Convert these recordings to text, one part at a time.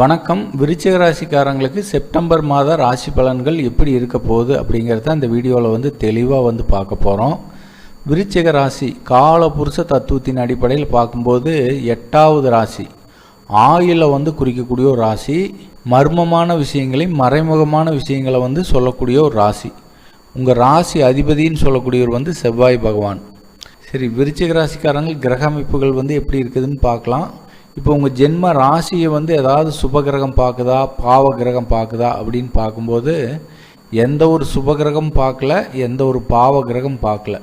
வணக்கம். விருச்சிக ராசிக்காரங்களுக்கு செப்டம்பர் மாத ராசி பலன்கள் எப்படி இருக்க போகுது அப்படிங்கிறத இந்த வீடியோவில் வந்து தெளிவாக வந்து பார்க்க போகிறோம் விருச்சிக ராசி காலபுருஷ தத்துவத்தின் அடிப்படையில் பார்க்கும்போது எட்டாவது ராசி ஆயில வந்து குறிக்கக்கூடிய ஒரு ராசி மர்மமான விஷயங்களையும் மறைமுகமான விஷயங்களை வந்து சொல்லக்கூடிய ஒரு ராசி. உங்கள் ராசி அதிபதின்னு சொல்லக்கூடியவர் வந்து செவ்வாய் பகவான். சரி விருச்சிக ராசிக்காரங்கள் கிரக அமைப்புகள் வந்து எப்படி இருக்குதுன்னு பார்க்கலாம். இப்போ உங்கள் ஜென்ம ராசியை வந்து ஏதாவது சுப கிரகம் பார்க்குதா பாவ கிரகம் பார்க்குதா அப்படின்னு பார்க்கும்போது எந்த ஒரு சுப கிரகம் பார்க்கல எந்த ஒரு பாவ கிரகம் பார்க்கல.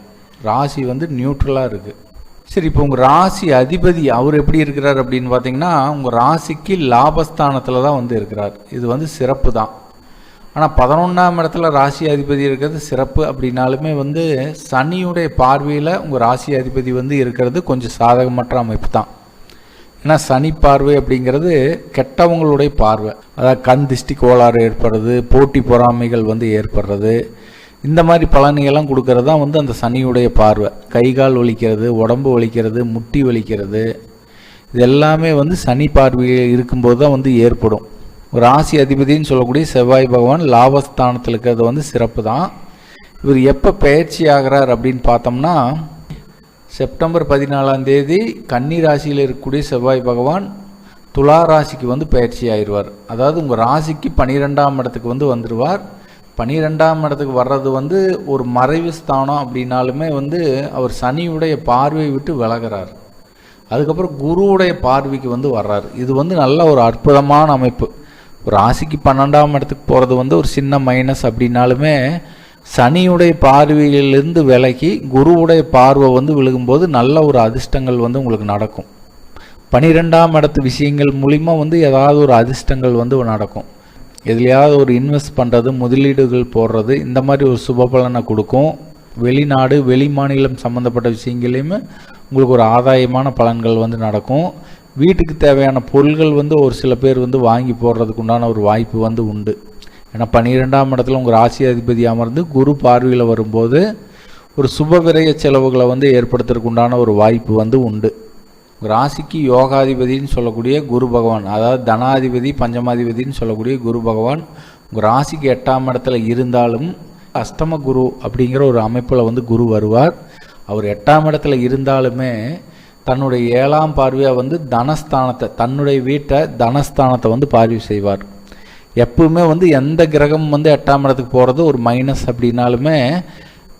ராசி வந்து நியூட்ரலாக இருக்குது சரி இப்போ உங்கள் ராசி அதிபதி அவர் எப்படி இருக்கிறார் அப்படின்னு பார்த்தீங்கன்னா உங்கள் ராசிக்கு லாபஸ்தானத்தில் தான் வந்து இருக்கிறார். இது வந்து சிறப்பு தான். ஆனால் பதினொன்றாம் இடத்துல ராசி அதிபதி இருக்கிறது சிறப்பு அப்படின்னாலுமே வந்து சனியுடைய பார்வையில் உங்கள் ராசி அதிபதி வந்து இருக்கிறது கொஞ்சம் சாதகமற்ற அமைப்பு தான். ஏன்னா சனி பார்வை அப்படிங்கிறது கெட்டவங்களுடைய பார்வை. அதாவது கண் திஷ்டி கோளாறு ஏற்படுறது போட்டி பொறாமைகள் வந்து ஏற்படுறது. இந்த மாதிரி பலனையெல்லாம் கொடுக்கறது தான் வந்து அந்த சனியுடைய பார்வை. கை கால் வலிக்கிறது உடம்பு வலிக்கிறது முட்டி வலிக்கிறது. இது எல்லாமே வந்து சனி பார்வையில் இருக்கும்போது தான் வந்து ஏற்படும். ஒரு ராசி அதிபதின்னு சொல்லக்கூடிய செவ்வாய் பகவான் லாபஸ்தானத்தில் இருக்கிறது வந்து சிறப்பு தான். இவர் எப்போ பயிற்சி ஆகிறார் அப்படின்னு பார்த்தோம்னா செப்டம்பர் பதினாலாம் தேதி கன்னி ராசியில் இருக்கக்கூடிய செவ்வாய் பகவான் துலா ராசிக்கு வந்து பயிற்சி ஆயிடுவார். அதாவது உங்கள் ராசிக்கு பனிரெண்டாம் இடத்துக்கு வந்து வந்துடுவார் பனிரெண்டாம் இடத்துக்கு வர்றது வந்து ஒரு மறைவு ஸ்தானம் அப்படின்னாலுமே வந்து அவர் சனியுடைய பார்வையை விட்டு விலகிறார். அதுக்கப்புறம் குருவுடைய பார்வைக்கு வந்து வர்றார். இது வந்து நல்ல ஒரு அற்புதமான அமைப்பு. ஒரு ராசிக்கு பன்னெண்டாம் இடத்துக்கு போகிறது வந்து ஒரு சின்ன மைனஸ் அப்படின்னாலுமே சனியுடைய பார்வையிலிருந்து விலகி குருவுடைய பார்வை வந்து விழுகும்போது நல்ல ஒரு அதிர்ஷ்டங்கள் வந்து உங்களுக்கு நடக்கும். பனிரெண்டாம் இடத்து விஷயங்கள் மூலிமா வந்து ஏதாவது ஒரு அதிர்ஷ்டங்கள் வந்து நடக்கும். எதுலையாவது ஒரு இன்வெஸ்ட் பண்ணுறது முதலீடுகள் போடுறது இந்த மாதிரி ஒரு சுப பலனை கொடுக்கும். வெளிநாடு வெளி மாநிலம் சம்மந்தப்பட்ட விஷயங்களையுமே உங்களுக்கு ஒரு ஆதாயமான பலன்கள் வந்து நடக்கும். வீட்டுக்கு தேவையான பொருள்கள் வந்து ஒரு சில பேர் வந்து வாங்கி போடுறதுக்கு உண்டான ஒரு வாய்ப்பு வந்து உண்டு. ஏன்னா பன்னிரெண்டாம் இடத்துல உங்கள் ராசி அதிபதி அமர்ந்து குரு பார்வையில் வரும்போது ஒரு சுப விரய செலவுகளை வந்து ஏற்படுத்துறதுக்கு உண்டான ஒரு வாய்ப்பு வந்து உண்டு. ராசிக்கு யோகாதிபதினு சொல்லக்கூடிய குரு பகவான் அதாவது தனாதிபதி பஞ்சமாதிபதினு சொல்லக்கூடிய குரு பகவான் உங்கள் ராசிக்கு எட்டாம் இடத்துல இருந்தாலும் அஷ்டம குரு அப்படிங்கிற ஒரு அமைப்பில் வந்து குரு வருவார். அவர் எட்டாம் இடத்துல இருந்தாலுமே தன்னுடைய ஏழாம் பார்வையாக வந்து தனஸ்தானத்தை தன்னுடைய வீட்டை தனஸ்தானத்தை வந்து பார்வை செய்வார். எப்பவுமே வந்து எந்த கிரகம் வந்து எட்டாம் இடத்துக்கு போகிறது ஒரு மைனஸ் அப்படின்னாலுமே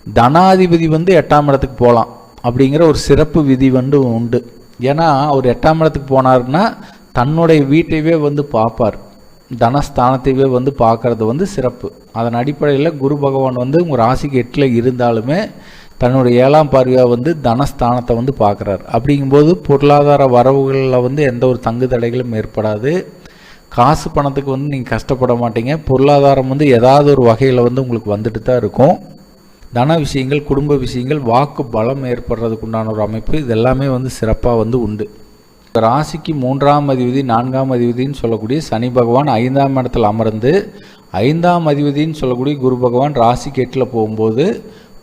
தனாதிபதி வந்து எட்டாம் இடத்துக்கு போகலாம் அப்படிங்கிற ஒரு சிறப்பு விதி வந்து உண்டு. ஏன்னா அவர் எட்டாம் இடத்துக்கு போனார்னா தன்னுடைய வீட்டையவே வந்து பார்ப்பார். தனஸ்தானத்தையே வந்து பார்க்கறது வந்து சிறப்பு. அதன் அடிப்படையில் குரு பகவான் வந்து உங்கள் ராசிக்கு எட்டில் இருந்தாலுமே தன்னுடைய ஏழாம் பார்வையாக வந்து தனஸ்தானத்தை வந்து பார்க்குறாரு. அப்படிங்கும்போது பொருளாதார வரவுகளில் வந்து எந்த ஒரு தங்கு தடைகளும் ஏற்படாது. காசு பணத்துக்கு வந்து நீங்கள் கஷ்டப்பட மாட்டீங்க. பொருளாதாரம் வந்து ஏதாவது ஒரு வகையில் வந்து உங்களுக்கு வந்துட்டு தான் இருக்கும். தன விஷயங்கள் குடும்ப விஷயங்கள் வாக்கு பலம் ஏற்படுறதுக்கு உண்டான ஒரு அமைப்பு இது எல்லாமே வந்து சிறப்பாக வந்து உண்டு. ராசிக்கு மூன்றாம் அதிபதி நான்காம் அதிபதினு சொல்லக்கூடிய சனி பகவான் ஐந்தாம் இடத்துல அமர்ந்து ஐந்தாம் அதிபதினு சொல்லக்கூடிய குரு பகவான் ராசிக்கு எட்டில் போகும்போது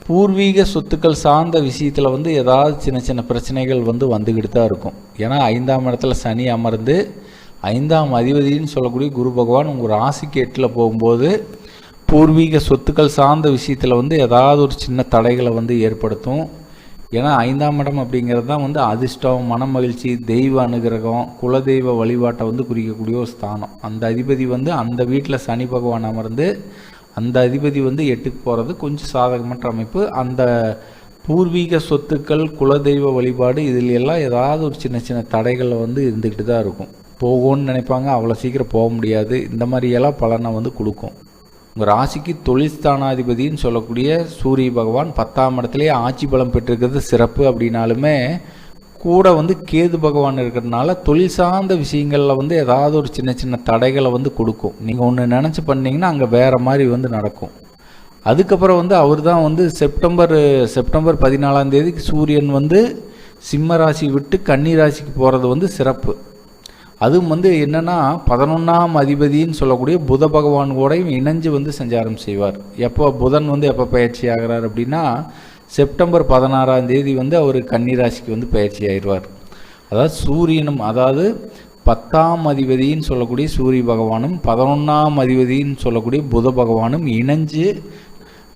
பூர்வீக சொத்துக்கள் சார்ந்த விஷயத்தில் வந்து ஏதாவது சின்ன சின்ன பிரச்சனைகள் வந்து வந்துக்கிட்டு தான் இருக்கும். ஏன்னா ஐந்தாம் இடத்துல சனி அமர்ந்து ஐந்தாம் அதிபதினு சொல்லக்கூடிய குரு பகவான் உங்கள் ராசிக்கு எட்டில் போகும்போது பூர்வீக சொத்துக்கள் சார்ந்த விஷயத்தில் வந்து ஏதாவது ஒரு சின்ன தடைகளை வந்து ஏற்படுத்தும். ஏன்னா ஐந்தாம் இடம் அப்படிங்கிறது தான் வந்து அதிர்ஷ்டம் மன மகிழ்ச்சி தெய்வ அனுகிரகம் குலதெய்வ வழிபாட்டை வந்து குறிக்கக்கூடிய ஒரு ஸ்தானம். அந்த அதிபதி வந்து அந்த வீட்டில் சனி பகவான் அமர்ந்து அந்த அதிபதி வந்து எட்டுக்கு போகிறது கொஞ்சம் சாதகமற்ற அமைப்பு. அந்த பூர்வீக சொத்துக்கள் குலதெய்வ வழிபாடு இதில் எல்லாம் ஏதாவது ஒரு சின்ன சின்ன தடைகள் வந்து இருந்துக்கிட்டு தான் இருக்கும். போகும்னு நினைப்பாங்க. அவ்வளோ சீக்கிரம் போக முடியாது. இந்த மாதிரியெல்லாம் பலனை வந்து கொடுக்கும். உங்கள் ராசிக்கு தொழில் ஸ்தானாதிபதினு சொல்லக்கூடிய சூரிய பகவான் பத்தாம் இடத்துலேயே ஆட்சி பலம் பெற்றிருக்கிறது சிறப்பு அப்படின்னாலுமே கூட வந்து கேது பகவான் இருக்கிறதுனால தொழில் சார்ந்த விஷயங்களில் வந்து ஏதாவது ஒரு சின்ன சின்ன தடைகளை வந்து கொடுக்கும். நீங்கள் ஒன்று நினச்சி பண்ணிங்கன்னா அங்கே வேறு மாதிரி வந்து நடக்கும். அதுக்கப்புறம் வந்து அவர் தான் வந்து செப்டம்பர் செப்டம்பர் பதினாலாம் தேதிக்கு சூரியன் வந்து சிம்ம ராசி விட்டு கன்னி ராசிக்கு போகிறது வந்து சிறப்பு. அதுவும் வந்து என்னென்னா பதினொன்றாம் அதிபதின்னு சொல்லக்கூடிய புத பகவான் கூடயும் இணைஞ்சு வந்து சஞ்சாரம் செய்வார். எப்போ புதன் வந்து எப்போ பயிற்சி ஆகிறார் அப்படின்னா செப்டம்பர் பதினாறாம் தேதி வந்து அவர் கன்னிராசிக்கு வந்து பயிற்சி ஆயிடுவார். அதாவது சூரியனும் அதாவது பத்தாம் அதிபதின்னு சொல்லக்கூடிய சூரிய பகவானும் பதினொன்றாம் அதிபதின்னு சொல்லக்கூடிய புத பகவானும் இணைஞ்சு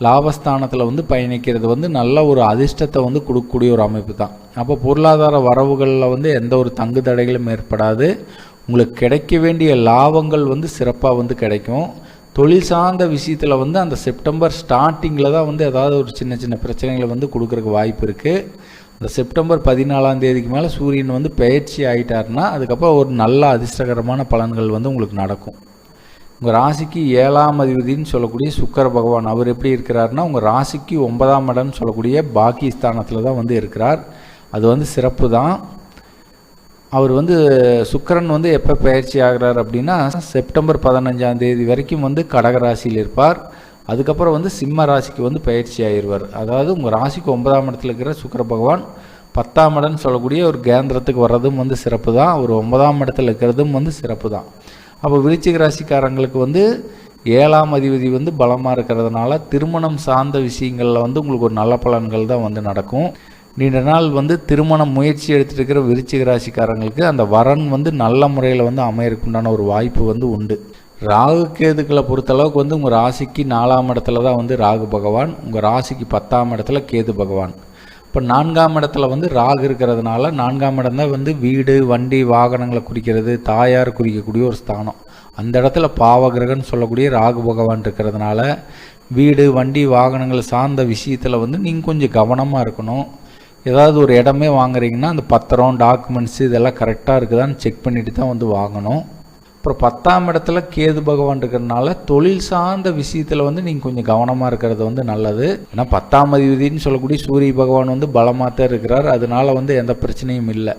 லாபஸ்தானத்தில் வந்து பயணிக்கிறது வந்து நல்ல ஒரு அதிர்ஷ்டத்தை வந்து கொடுக்கக்கூடிய ஒரு அமைப்பு தான். அப்போ பொருளாதார வரவுகளில் வந்து எந்த ஒரு தங்கு தடைகளும் ஏற்படாது. உங்களுக்கு கிடைக்க வேண்டிய லாபங்கள் வந்து சிறப்பாக வந்து கிடைக்கும். தொழில் சார்ந்த விஷயத்தில் வந்து அந்த செப்டம்பர் ஸ்டார்டிங்கில் தான் வந்து ஏதாவது ஒரு சின்ன சின்ன பிரச்சனைகளை வந்து கொடுக்குறக்கு வாய்ப்பு இருக்குது அந்த செப்டம்பர் பதினாலாம் தேதிக்கு மேலே சூரியன் வந்து பயிற்சி ஆகிட்டாருன்னா அதுக்கப்புறம் ஒரு நல்ல அதிர்ஷ்டகரமான பலன்கள் வந்து உங்களுக்கு நடக்கும். உங்கள் ராசிக்கு ஏழாம் அதிபதினு சொல்லக்கூடிய சுக்கர பகவான் அவர் எப்படி இருக்கிறாருன்னா உங்கள் ராசிக்கு ஒன்பதாம் இடம்னு சொல்லக்கூடிய பாக்கிஸ்தானத்தில் தான் வந்து இருக்கிறார். அது வந்து சிறப்பு தான். அவர் வந்து சுக்கரன் வந்து எப்போ பயிற்சி ஆகிறார் அப்படின்னா செப்டம்பர் பதினஞ்சாம் தேதி வரைக்கும் வந்து கடகராசியில் இருப்பார். அதுக்கப்புறம் வந்து சிம்ம ராசிக்கு வந்து பயிற்சி ஆகிடுவார் அதாவது உங்கள் ராசிக்கு ஒன்பதாம் இடத்துல இருக்கிற சுக்கர பகவான் பத்தாம் இடம்னு சொல்லக்கூடிய ஒரு கேந்திரத்துக்கு வர்றதும் வந்து சிறப்பு தான். அவர் ஒன்பதாம் இடத்துல இருக்கிறதும் வந்து சிறப்பு தான். அப்போ விருச்சிக ராசிக்காரங்களுக்கு வந்து ஏழாம் அதிபதி வந்து பலமாக இருக்கிறதுனால திருமணம் சார்ந்த விஷயங்களில் வந்து உங்களுக்கு ஒரு நல்ல பலன்கள் தான் வந்து நடக்கும். நீண்ட நாள் வந்து திருமண முயற்சி எடுத்துகிட்டு இருக்கிற விருச்சிக ராசிக்காரங்களுக்கு அந்த வரன் வந்து நல்ல முறையில் வந்து அமையறக்குண்டான ஒரு வாய்ப்பு வந்து உண்டு. ராகு கேதுக்களை பொறுத்தளவுக்கு வந்து உங்கள் ராசிக்கு நாலாம் இடத்துல தான் வந்து ராகு பகவான் உங்கள் ராசிக்கு பத்தாம் இடத்துல கேது பகவான். இப்போ நான்காம் இடத்துல வந்து ராகு இருக்கிறதுனால நான்காம் இடம் தான் வந்து வீடு வண்டி வாகனங்களை குறிக்கிறது தாயார் குறிக்கக்கூடிய ஒரு ஸ்தானம். அந்த இடத்துல பாவகிரகன்னு சொல்லக்கூடிய ராகு பகவான் இருக்கிறதுனால வீடு வண்டி வாகனங்கள் சார்ந்த விஷயத்தில் வந்து நீங்கள் கொஞ்சம் கவனமாக இருக்கணும். ஏதாவது ஒரு இடமே வாங்குறீங்கன்னா அந்த பத்திரம் டாக்குமெண்ட்ஸ் இதெல்லாம் கரெக்டாக இருக்குதான்னு செக் பண்ணிட்டு தான் வந்து வாங்கணும். அப்புறம் பத்தாம் இடத்துல கேது பகவான் இருக்கிறதுனால தொழில் சார்ந்த விஷயத்தில் வந்து நீங்கள் கொஞ்சம் கவனமாக இருக்கிறது வந்து நல்லது. ஏன்னா பத்தாம் அதிபதினு சொல்லக்கூடிய சூரிய பகவான் வந்து பலமாக தான் இருக்கிறார். அதனால வந்து எந்த பிரச்சனையும் இல்லை.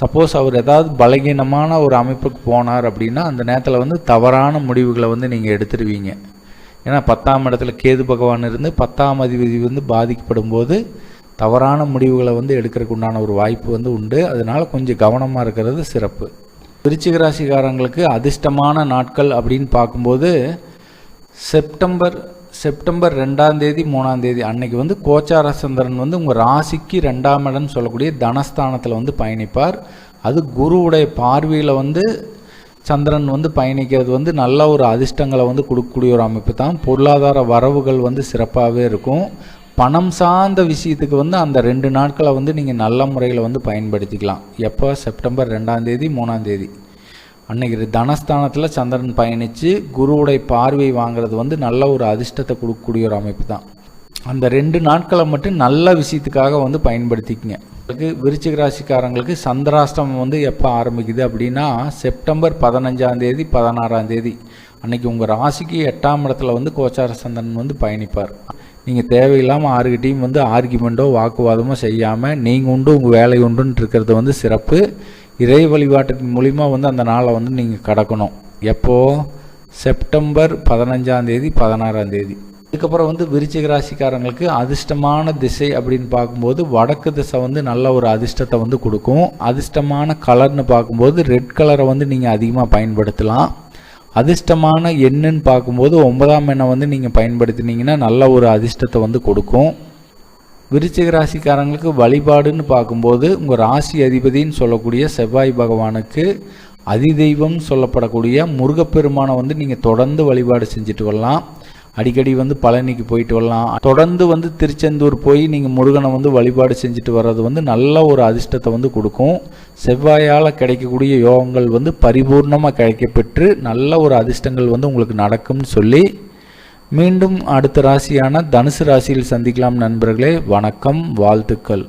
சப்போஸ் அவர் ஏதாவது பலகீனமான ஒரு அமைப்புக்கு போனார் அப்படின்னா அந்த நேரத்தில் வந்து தவறான முடிவுகளை வந்து நீங்கள் எடுத்துருவீங்க. ஏன்னா பத்தாம் இடத்துல கேது பகவான் இருந்து பத்தாம் அதிபதி வந்து பாதிக்கப்படும் போது தவறான முடிவுகளை வந்து எடுக்கிறதுக்கு உண்டான ஒரு வாய்ப்பு வந்து உண்டு. அதனால் கொஞ்சம் கவனமாக இருக்கிறது சிறப்பு. விருச்சிக ராசிக்காரங்களுக்கு அதிர்ஷ்டமான நாட்கள் அப்படின்னு பார்க்கும்போது செப்டம்பர் செப்டம்பர் ரெண்டாம் தேதி மூணாம் தேதி அன்னைக்கு வந்து கோச்சார சந்திரன் வந்து உங்கள் ராசிக்கு ரெண்டாம் இடம்னு சொல்லக்கூடிய தனஸ்தானத்தில் வந்து பயணிப்பார். அது குருவுடைய பார்வையில் வந்து சந்திரன் வந்து பயணிக்கிறது வந்து நல்ல ஒரு அதிர்ஷ்டங்களை வந்து கொடுக்கக்கூடிய ஒரு அமைப்பு தான். பொருளாதார வரவுகள் வந்து சிறப்பாகவே இருக்கும். பணம் சார்ந்த விஷயத்துக்கு வந்து அந்த ரெண்டு நாட்களை வந்து நீங்கள் நல்ல முறையில் வந்து பயன்படுத்திக்கலாம். எப்போ? செப்டம்பர் ரெண்டாந்தேதி மூணாந்தேதி அன்னைக்கு தனஸ்தானத்தில் சந்திரன் பயணித்து குருவுடைய பார்வை வாங்குறது வந்து நல்ல ஒரு அதிர்ஷ்டத்தை கொடுக்கக்கூடிய ஒரு அமைப்பு தான். அந்த ரெண்டு நாட்களை மட்டும் நல்ல விஷயத்துக்காக வந்து பயன்படுத்திக்கங்க. உங்களுக்கு விருச்சிக ராசிக்காரங்களுக்கு சந்திராஷ்டமம் வந்து எப்போ ஆரம்பிக்குது அப்படின்னா செப்டம்பர் பதினஞ்சாந்தேதி பதினாறாம் தேதி. அன்னைக்கு உங்கள் ராசிக்கு எட்டாம் இடத்துல வந்து கோச்சார சந்திரன் வந்து பயணிப்பார். நீங்கள் தேவையில்லாமல் ஆறுகிட்டையும் வந்து ஆர்கியூமெண்ட்டோ வாக்குவாதமோ செய்யாமல் நீங்கள் உண்டு உங்கள் வேலை உண்டுன்னு இருக்கிறது வந்து சிறப்பு. இறை வழிபாட்டின் மூலிமா வந்து அந்த நாளை வந்து நீங்கள் கடக்கணும். எப்போது செப்டம்பர் பதினஞ்சாந்தேதி பதினாறாந்தேதி இதுக்கப்புறம் அதுக்கப்புறம் வந்து விருச்சிக ராசிக்காரங்களுக்கு அதிர்ஷ்டமான திசை அப்படின்னு பார்க்கும்போது வடக்கு திசை வந்து நல்ல ஒரு அதிர்ஷ்டத்தை வந்து கொடுக்கும். அதிர்ஷ்டமான கலர்னு பார்க்கும்போது ரெட் கலரை வந்து நீங்கள் அதிகமாக பயன்படுத்தலாம். அதிர்ஷ்டமான எண்ணுன்னு பார்க்கும்போது ஒன்பதாம் எண்ணை வந்து நீங்கள் பயன்படுத்தினீங்கன்னா நல்ல ஒரு அதிர்ஷ்டத்தை வந்து கொடுக்கும். விருச்சிக ராசிக்காரங்களுக்கு வழிபாடுன்னு பார்க்கும்போது உங்கள் ராசி அதிபதின்னு சொல்லக்கூடிய செவ்வாய் பகவானுக்கு அதிதெய்வம் சொல்லப்படக்கூடிய முருகப்பெருமானை வந்து நீங்கள் தொடர்ந்து வழிபாடு செஞ்சுட்டு வரலாம். அடிக்கடி வந்து பழனிக்கு போயிட்டு வரலாம். தொடர்ந்து வந்து திருச்செந்தூர் போய் நீங்கள் முருகனை வந்து வழிபாடு செஞ்சுட்டு வர்றது வந்து நல்ல ஒரு அதிர்ஷ்டத்தை வந்து கொடுக்கும். செவ்வாயால் கிடைக்கக்கூடிய யோகங்கள் வந்து பரிபூர்ணமாக கிடைக்கப்பெற்று நல்ல ஒரு அதிர்ஷ்டங்கள் வந்து உங்களுக்கு நடக்கும்னு சொல்லி மீண்டும் அடுத்த ராசியான தனுசு ராசியில் சந்திக்கலாம் நண்பர்களே. வணக்கம் வாழ்த்துக்கள்.